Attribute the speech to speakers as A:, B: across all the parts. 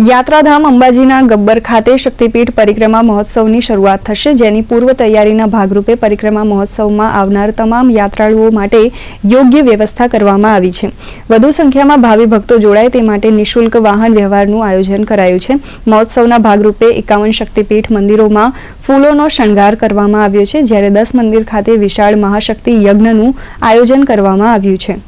A: યાત્રાધામ અંબાજીના ગબ્બર ખાતે શક્તિપીઠ પરિક્રમા મહોત્સવની શરૂઆત થશે, જેની પૂર્વ તૈયારીના ભાગરૂપે પરિક્રમા મહોત્સવમાં આવનાર તમામ યાત્રાળુઓ માટે યોગ્ય વ્યવસ્થા કરવામાં આવી છે. વધુ સંખ્યામાં ભાવિ ભક્તો જોડાય તે માટે નિઃશુલ્ક વાહન વ્યવહારનું આયોજન કરાયું છે. મહોત્સવના ભાગરૂપે એકાવન શક્તિપીઠ મંદિરોમાં ફૂલોનો શણગાર કરવામાં આવ્યો છે, જ્યારે દસ મંદિર ખાતે વિશાળ મહાશક્તિ યજ્ઞનું આયોજન કરવામાં આવ્યું છે.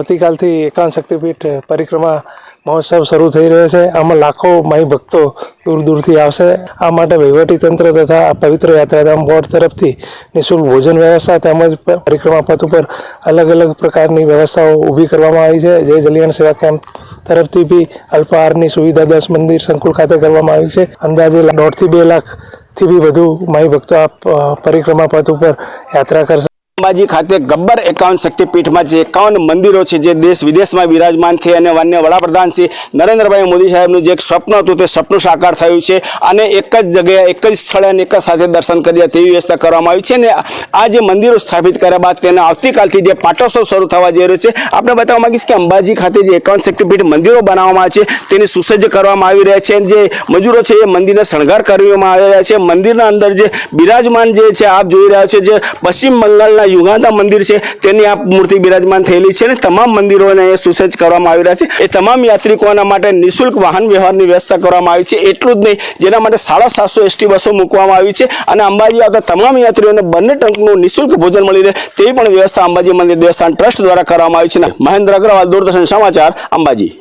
B: આવતીકાલથી એકાંત શક્તિપીઠ પરિક્રમા મહોત્સવ શરૂ થઈ રહ્યો છે. આમાં લાખો માઈ ભક્તો દૂર દૂરથી આવશે. આ માટે વહીવટીતંત્ર તથા પવિત્ર યાત્રાધામ બોર્ડ તરફથી નિઃશુલ્ક ભોજન વ્યવસ્થા તેમજ પરિક્રમા પથ ઉપર અલગ અલગ પ્રકારની વ્યવસ્થાઓ ઊભી કરવામાં આવી છે. જે જલિયાણ સેવા કેમ્પ તરફથી બી અલ્પાહારની સુવિધા દસ મંદિર સંકુલ ખાતે કરવામાં આવી છે. અંદાજે દોઢથી બે લાખથી બી વધુ માઈ ભક્તો આ પરિક્રમા પથ ઉપર યાત્રા કરશે.
C: અંબાજી ખાતે ગબ્બર એકાવન શક્તિપીઠમાં જે એકાવન મંદિરો છે, જે દેશ વિદેશમાં બિરાજમાન છે અને માન્ય વડાપ્રધાન શ્રી નરેન્દ્રભાઈ મોદી સાહેબનું જે એક સ્વપ્ન હતું તે સપનું સાકાર થયું છે અને એક જ જગ્યાએ, એક જ સ્થળે અને એક જ સાથે દર્શન કર્યા તેવી વ્યવસ્થા કરવામાં આવી છે અને આ જે મંદિરો સ્થાપિત કર્યા બાદ તેના આવતીકાલથી જે પાટોત્સવ શરૂ થવા જઈ રહ્યો છે આપણે બતાવવા માગીશ કે અંબાજી ખાતે જે એકાવન શક્તિપીઠ મંદિરો બનાવવામાં આવે છે, તેની સુસજ્જ કરવામાં આવી રહ્યા છે અને જે મજૂરો છે એ મંદિરને શણગાર કરવામાં આવી રહ્યા છે. મંદિરના અંદર જે બિરાજમાન જે છે, આપ જોઈ રહ્યા છો જે પશ્ચિમ બંગાળના યુગાંધા મંદિર છે, તેની આ મૂર્તિ બિરાજમાન થયેલી છે અને તમામ મંદિરોને અહીંયા સુસજ્જ કરવામાં આવી રહ્યા છે. એ તમામ યાત્રિકોના માટે નિઃશુલ્ક વાહન વ્યવહારની વ્યવસ્થા કરવામાં આવી છે. એટલું જ નહીં, જેના માટે સાડા સાતસો એસટી બસો મૂકવામાં આવી છે. અને અંબાજી આવતા તમામ યાત્રીઓને બંને ટંકનું નિઃશુલ્ક ભોજન મળી રહે, તેવી પણ વ્યવસ્થા અંબાજી મંદિર દેવસ્થાન ટ્રસ્ટ દ્વારા કરવામાં આવી છે. મહેન્દ્ર અગ્રવાલ, દૂરદર્શન સમાચાર, અંબાજી.